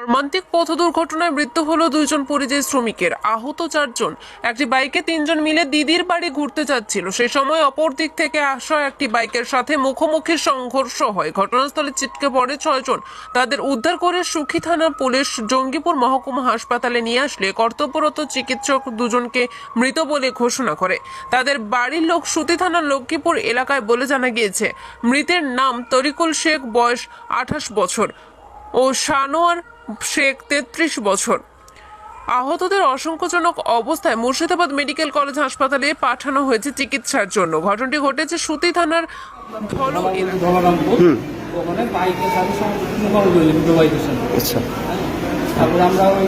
মর্মান্তিক পথ দুর্ঘটনায় মৃত্যু হলো দুইজন পরিযায়ী শ্রমিকের। আহত চারজন। একটি বাইকে তিনজন মিলে দিদির বাড়ি ঘুরতে যাচ্ছিল। সে সময় অপর দিক থেকে আসা একটি বাইকের সাথে মুখোমুখি সংঘর্ষ হয়। ঘটনাস্থলে ছিটকে পড়ে ছয়জন। তাদের উদ্ধার করে সুখী থানা পুলিশ জঙ্গিপুর মহকুমা হাসপাতালে নিয়ে আসলে কর্তব্যরত চিকিৎসক দুজনকে মৃত বলে ঘোষণা করে। তাদের বাড়ির লোক সুতি থানার লক্ষ্মীপুর এলাকায় বলে জানা গিয়েছে, মৃতের নাম তরিকুল শেখ, বয়স আঠাশ বছর ও সানোয়ার শেখ তেত্রিশ বছর। আহতদের আশঙ্কাজনক অবস্থায় মুর্শিদাবাদ মেডিকেল কলেজ হাসপাতালে পাঠানো হয়েছে চিকিৎসার জন্য। ঘটনাটি ঘটেছে সুতি থানার ধলু ওখানে বাইকের সাথে মুখোমুখি হয়েছে দুটো বাইকের সাথে আচ্ছা। তারপরে আমরা ওই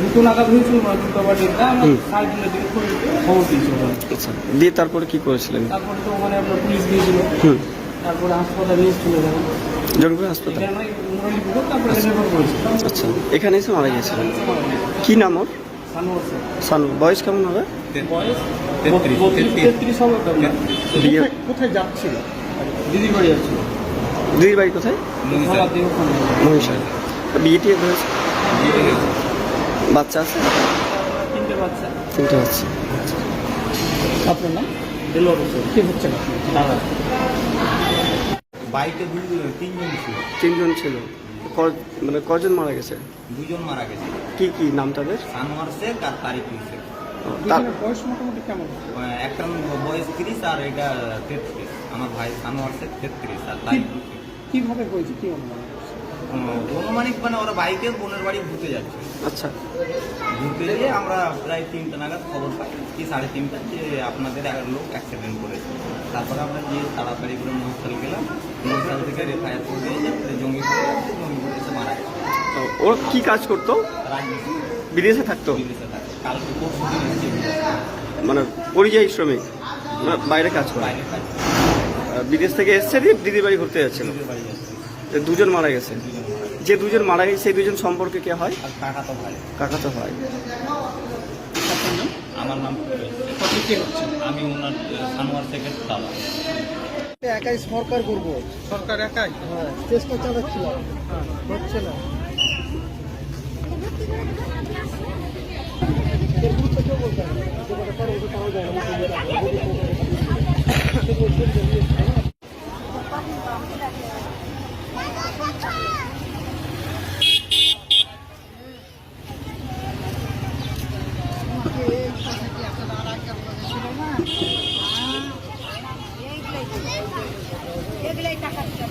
দুটো নাগাদ হয়েছিল না দুটো বাড়িটা আমরা সাইকেলের দিকে খবর- খবর ওখানে। আচ্ছা। দিয়ে তারপরে কি করেছিলেন? তারপরে তো ওখানে পুলিশ দিয়েছিল। হুম। তারপরে হাসপাতালে এসেছিল যখন জঙ্গিপুর হাসপাতাল। আচ্ছা এখানে এসে মারা গেছিলেন কি নাম ওর? সানু। বয়স কেমন হবে? কোথায় যাচ্ছিল দিদির বাড়ি যাচ্ছিল দিদির বাড়ি কোথায় বিয়ে টিয়ে হয়েছে বাচ্চা আছে? তিনটে বাচ্চা। তিনটে বাচ্চা আপনার নাম? কি হচ্ছে? না দাদা বাইকে দুই তিনজন ছিল। তিনজন ছিল। ক- মানে কজন মারা গেছে? দুজন মারা গেছে। কি কি নাম তাদের? সানোয়ার শেখ আর তারিক শেখ বয়স মোটামুটি কেমন? একটা বয়স তিরিশ আর এটা তেত্রিশ। আমার ভাই সানোয়ার শেখ তেত্রিশ আর তারিক কীভাবে হয়েছে? কি অনুমান করছে? উম, মানে ওরা বাইকে বোনের বাড়ি ঘুরতে যাচ্ছে। আচ্ছা। ঘুরতে গিয়ে আমরা প্রায় তিনটা নাগাদ খবর পাই কি সাড়ে তিনটা যে আপনাদের এক লোক অ্যাক্সিডেন্ট করেছে। তারপরে আমরা গিয়ে তাড়াতাড়ি করে মহাস্থাল গেলাম। মহাস্থাল থেকে রেফায়ার করে দিয়ে জঙ্গিপুর জঙ্গিপুর এসে মারা গেছে। ও, ওর কি কাজ করতো? বিদেশে থাকতো? মানে পরিযায়ী শ্রমিক? মানে বাইরে কাজ করে? বিদেশ থেকে এসছে দিদির বাড়ি ঘুরতে যাচ্ছিল দিদির বাড়ি যাচ্ছে তো দুজন মারা গেছে দুজন মারা গেছে। যে দুজন মারা গেছে সেই দুজন সম্পর্কে কে হয়? আর কাকা তো ভাই। হয় আমার নাম আমি ওনার সানোয়ার শেখের দাদা। একাই সরকার করব। সরকার একাই? হ্যাঁ চেষ্টা চালাচ্ছিলাম। হচ্ছে না। বলতে এগুলাই টাকা দিতে